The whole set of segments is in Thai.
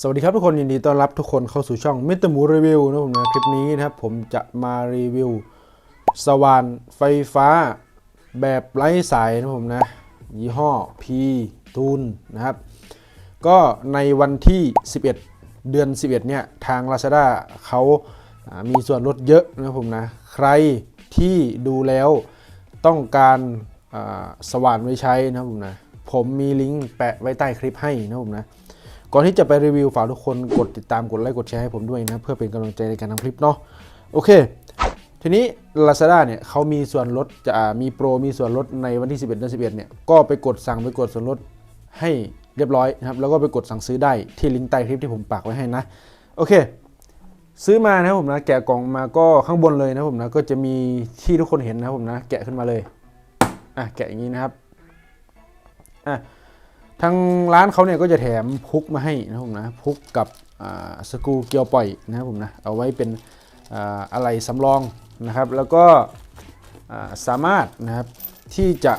สวัสดีครับทุกคนยินดีต้อนรับทุกคนเข้าสู่ช่องมิสเตอร์หมูรีวิวนะผมนะคลิปนี้นะครับ ผมจะมารีวิว สว่านไฟฟ้า แบบไร้สายนะผมนะ ยี่ห้อ P ทูนนะครับ ก็ในวันที่ 11 เดือน 11 เนี่ย ทาง Lazada เขามีส่วนลดเยอะนะผมนะ ใครที่ดูแล้วต้องการสว่านไว้ใช้นะผมนะ ผมมีลิงก์แปะไว้ใต้คลิปให้นะผมนะ ก่อนที่จะไปรีวิวฝากทุกคนกดติดตามกดไลค์กดแชร์ให้ผมด้วยนะ เพื่อเป็นกำลังใจในการทำคลิปเนาะโอเค ทีนี้ Lazada เนี่ยเขามีส่วนลดจะมีโปรมีส่วนลดในวันที่ 11เดือน11เนี่ยก็ไปกดสั่งไปกดส่วนลดให้เรียบร้อยนะครับแล้วก็ไปกดสั่งซื้อได้ที่ลิงก์ใต้คลิปที่ผมปักไว้ให้นะโอเค ซื้อมานะผมนะแกะกล่องมาก็ข้างบนเลยนะผมนะก็จะมีที่ทุกคนเห็นนะผมนะแกะขึ้นมาเลยอะแกะอย่างนี้นะครับอะ ทางร้านเขาเนี่ยก็จะแถมพุกมาให้นะผมนะพุกกับสกรูเกียวปล่อยนะครับผมนะเอาไว้เป็นอะไรสำรองนะครับ แล้วก็สามารถนะครับที่จะ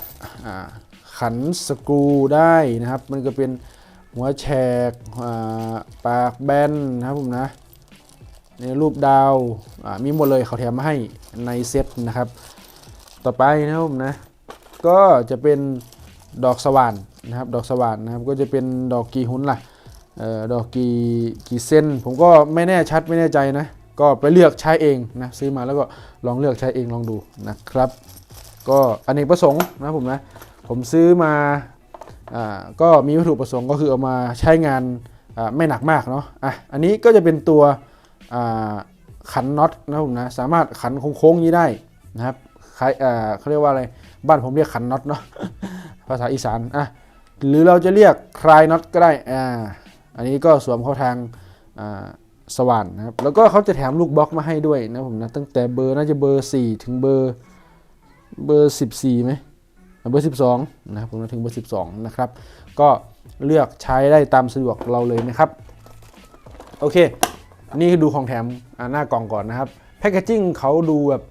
ขันสกรูได้นะครับ มันก็เป็นหัวแฉกปากแบนนะครับผมนะในรูปดาวมีหมดเลยเขาแถมมาให้ในเซตนะครับ ต่อไปนะครับผมนะก็จะเป็นดอกสว่าน นะครับดอกสว่านนะครับก็จะเป็นดอกกี่หุ้นล่ะออดอกกี่กี่เส้น ผมก็ไม่แน่ชัดไม่แน่ใจนะ ก็ไปเลือกใช้เองนะซื้อมาแล้วก็ลองเลือกใช้เองลองดูนะครับ ก็อเนกประสงค์นะผมนะผมซื้อมาอ่าก็มีวัตถุประสงค์ก็คือเอามาใช้งานอ่าไม่หนักมากเนาะอะอันนี้ก็จะเป็นตัวอ่าขันน็อตนะผมนะสามารถขันโค้งๆนี้ได้นะครับเขาเรียกว่าอะไรบ้านผมเรียกขันน็อตเนาะภาษาอีสานอะ หรือเราจะเรียกคลายน็อตก็ได้อ่าอันนี้ก็สวมเข้าทางอ่าสว่านนะครับ แล้วก็เขาจะแถมลูกบล็อกมาให้ด้วยนะผมนะตั้งแต่เบอร์น่าจะเบอร์ 4 ถึงเบอร์เบอร์14ไหมเบอร์ 12 นะครับผมนะถึงเบอร์ 12 นะครับ ก็เลือกใช้ได้ตามสะดวกเราเลยนะครับ โอเค นี่คือดูของแถมหน้ากล่องก่อนนะครับ แพคเกจิ้งเขาดูแบบ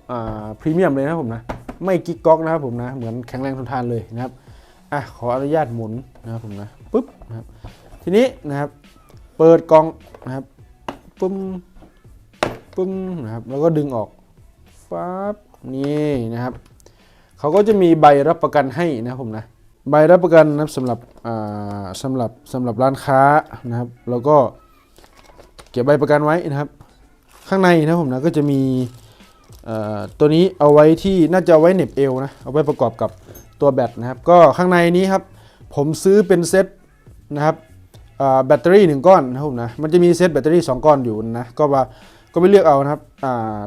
พรีเมียมเลยนะผมนะ ไม่กิ๊กก๊อกนะครับผมนะ เหมือนแข็งแรงทนทานเลยนะครับ อะขออนุญาตหมุนนะครับผมนะปุ๊บนะครับทีนี้นะครับเปิดกล่องนะครับปึ้มปึ้มนะครับแล้วก็ดึงออกฟับนี่นะครับเขาก็จะมีใบรับประกันให้นะครับผมนะใบรับประกันนะครับสำหรับอ่าสำหรับสำหรับร้านค้านะครับ แล้วก็เก็บใบประกันไว้นะครับ ข้างในนะครับผมนะก็จะมีเอ่อตัวนี้เอาไว้ที่น่าจะเอาไว้เหน็บเอวนะเอาไว้ประกอบกับ ตัวแบตนะครับ ก็ข้างในนี้ครับ ผมซื้อเป็นเซตนะครับแบตเตอรี่หนึ่งก้อนนะครับผมนะมันจะมีเซตแบตเตอรี่สองก้อนอยู่นะก็ว่าก็ไปเลือกเอานะครับ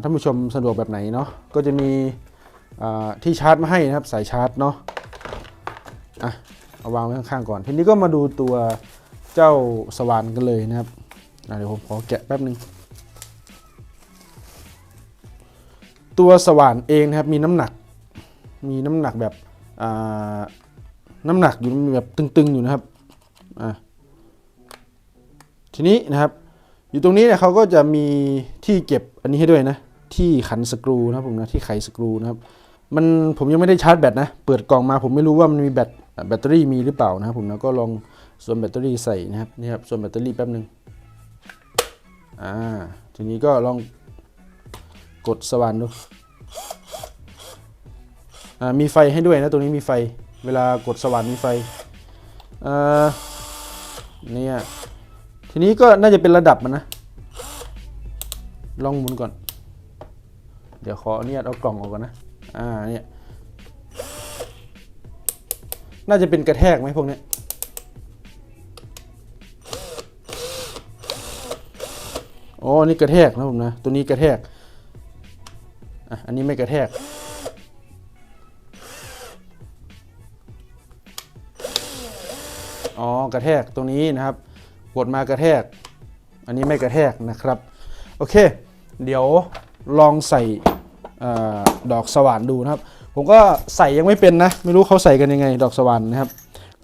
ท่านผู้ชมสะดวกแบบไหนเนาะก็จะมีที่ชาร์จมาให้นะครับสายชาร์จเนาะอะเอาวางไว้ข้างๆก่อน ทีนี้ก็มาดูตัวเจ้าสว่านกันเลยนะครับเดี๋ยวผมขอแกะแป๊บนึงตัวสว่านเองนะครับมีน้ำหนัก มีน้ำหนักแบบ น้ำหนักอยู่แบบตึงๆอยู่นะครับทีนี้นะครับ อยู่ตรงนี้เนี่ยเขาก็จะมีที่เก็บอันนี้ให้ด้วยนะ ที่ขันสกรูนะครับผมนะที่ไขสกรูนะครับ มันผมยังไม่ได้ชาร์จแบตนะ เปิดกล่องมาผมไม่รู้ว่ามันมีแบตแบตเตอรี่มีหรือเปล่านะครับผมนะก็ลองส่วมแบตเตอรี่ใส่นะครับนี่ครับส่วมแบตเตอรี่แป๊บนึงอ่าทีนี้ก็ลองกดสว่านดู มีไฟให้ด้วยนะตรงนี้มีไฟ เวลากดสว่านมีไฟอ่าเนี่ยทีนี้ก็น่าจะเป็นระดับมันนะ ลองหมุนก่อน เดี๋ยวขออนุญาตเอากล่องออกก่อนนะ อ่าเนี่ยน่าจะเป็นกระแทกไหมพวกนี้อ๋อนนี่กระแทกนะผมนะ ตัวนี้กระแทก อะ อันนี้ไม่กระแทก อ๋อกระแทกตรงนี้นะครับ กดมากระแทก อันนี้ไม่กระแทกนะครับ โอเค เดี๋ยวลองใส่อดอกสว่านดูนะครับ ผมก็ใส่ยังไม่เป็นนะ ไม่รู้เขาใส่กันยังไง ดอกสว่านนะครับ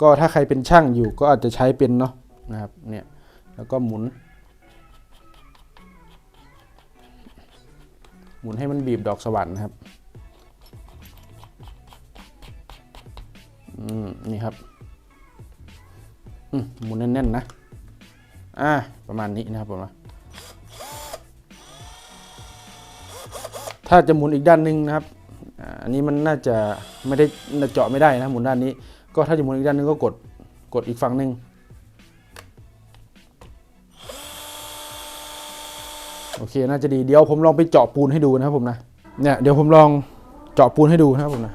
ก็ถ้าใครเป็นช่างอยู่ก็อาจจะใช้เป็นเนาะนะครับเนี่ยแล้วก็หมุน หมุนให้มันบีบดอกสว่านนะครับ หมุนแน่นๆนะ อ่า ประมาณนี้นะครับผมนะถ้าจะหมุนอีกด้านหนึ่งนะครับอ่าอันนี้มันน่าจะไม่ได้เจาะไม่ได้นะหมุนด้านนี้ ก็ถ้าจะหมุนอีกด้านนึงก็กดกดอีกฝั่งหนึ่งโอเค น่าจะดี เดี๋ยวผมลองไปเจาะปูนให้ดูนะครับผมนะ เนี่ย เดี๋ยวผมลองเจาะปูนให้ดูนะครับผมนะ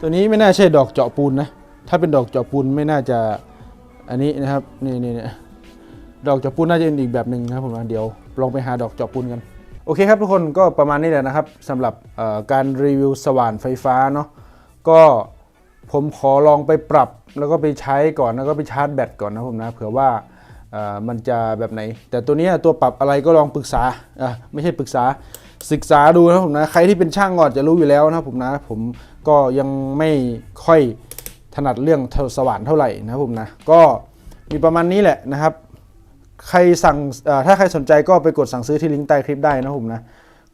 ตัวนี้ไม่น่าใช่ดอกเจาะปูนนะ ถ้าเป็นดอกเจาะปูนไม่น่าจะอันนี้นะครับนี่นี่นี่ดอกเจาะปูนน่าจะเป็นอีกแบบหนึ่งนะครับผมนะเดี๋ยวลองไปหาดอกเจาะปูนกันโอเคครับทุกคนก็ประมาณนี้แหละนะครับสำหรับการรีวิวสว่านไฟฟ้าเนาะก็ผมขอลองไปปรับแล้วก็ไปใช้ก่อนแล้วก็ไปชาร์จแบตก่อนนะผมนะเผื่อว่ามันจะแบบไหน แต่ตัวนี้ตัวปรับอะไรก็ลองปรึกษาไม่ใช่ปรึกษา ศึกษาดูนะผมนะใครที่เป็นช่างก็อจะรู้อยู่แล้วนะผมนะ ผมก็ยังไม่ค่อยถนัดเรื่องสว่านเท่าไหร่นะผมนะ ก็มีประมาณนี้แหละนะครับ ใครสั่งถ้าใครสนใจก็ไปกดสั่งซื้อที่ลิงก์ใต้คลิปได้นะผมนะ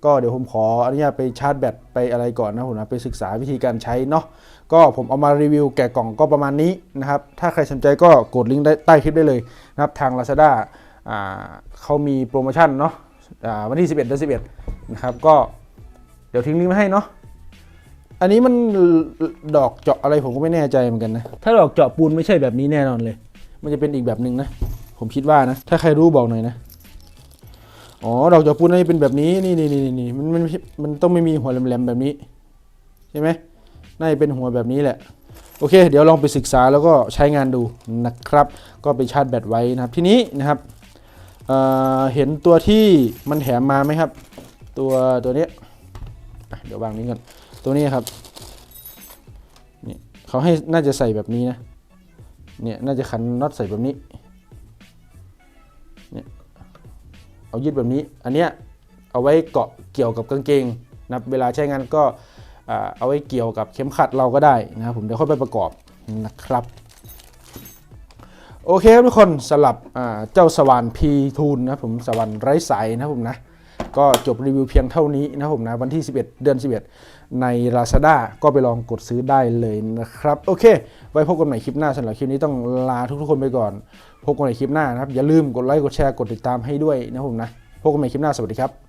ก็เดี๋ยวผมขออนุญาตไปชาร์จแบตไปอะไรก่อนนะผมนะไปศึกษาวิธีการใช้เนาะก็ผมเอามารีวิวแกะกล่องก็ประมาณนี้นะครับ ถ้าใครสนใจก็กดลิงก์ได้ใต้คลิปได้เลยนะครับทาง Lazada เขามีโปรโมชั่นเนาะวันที่ 11เดือน11 นะครับก็เดี๋ยวทิ้งลิงก์ไว้ให้เนาะอันนี้มันดอกเจาะอะไรผมก็ไม่แน่ใจเหมือนกันนะ ถ้าดอกเจาะปูนไม่ใช่แบบนี้แน่นอนเลย มันจะเป็นอีกแบบหนึ่งนะ ผมคิดว่านะ ถ้าใครรู้บอกหน่อยนะ อ๋อ ดอกเจาะปูนน่าจะเป็นแบบนี้ นี่นี่นี่นี่มันมันมันต้องไม่มีหัวแหลมๆแบบนี้ ใช่ไหมน่าจะเป็นหัวแบบนี้แหละ โอเค เดี๋ยวลองไปศึกษาแล้วก็ใช้งานดูนะครับ ก็ไปชาร์จแบตไว้นะครับ ทีนี้นะครับเอ่อเห็นตัวที่มันแถมมาไหมครับ ตัวตัวนี้เดี๋ยววางนี้ก่อนตัวนี้ครับนี่เขาให้น่าจะใส่แบบนี้นะเนี่ยน่าจะขันน็อตใส่แบบนี้เนี่ยเอายึดแบบนี้ อันเนี้ยเอาไว้เกาะเกี่ยวกับกางเกงนับเวลาใช้งานก็เอาไว้เกี่ยวกับเข็มขัดเราก็ได้นะครับผมเดี๋ยวค่อยไปประกอบนะครับโอเคครับทุกคนสลับเจ้าสว่านพีทูนนะผมสว่านไร้สายนะผมนะ ก็จบรีวิวเพียงเท่านี้นะครับผมนะวันที่ 11 เดือน 11 ใน Lazada ก็ไปลองกดซื้อได้เลยนะครับ โอเค ไว้พบกันใหม่คลิปหน้าสำหรับคลิปนี้ต้องลาทุกๆคนไปก่อน พบกันใหม่คลิปหน้านะครับ อย่าลืมกดไลค์กดแชร์กดติดตามให้ด้วยนะครับผมนะพบกันใหม่คลิปหน้าสวัสดีครับ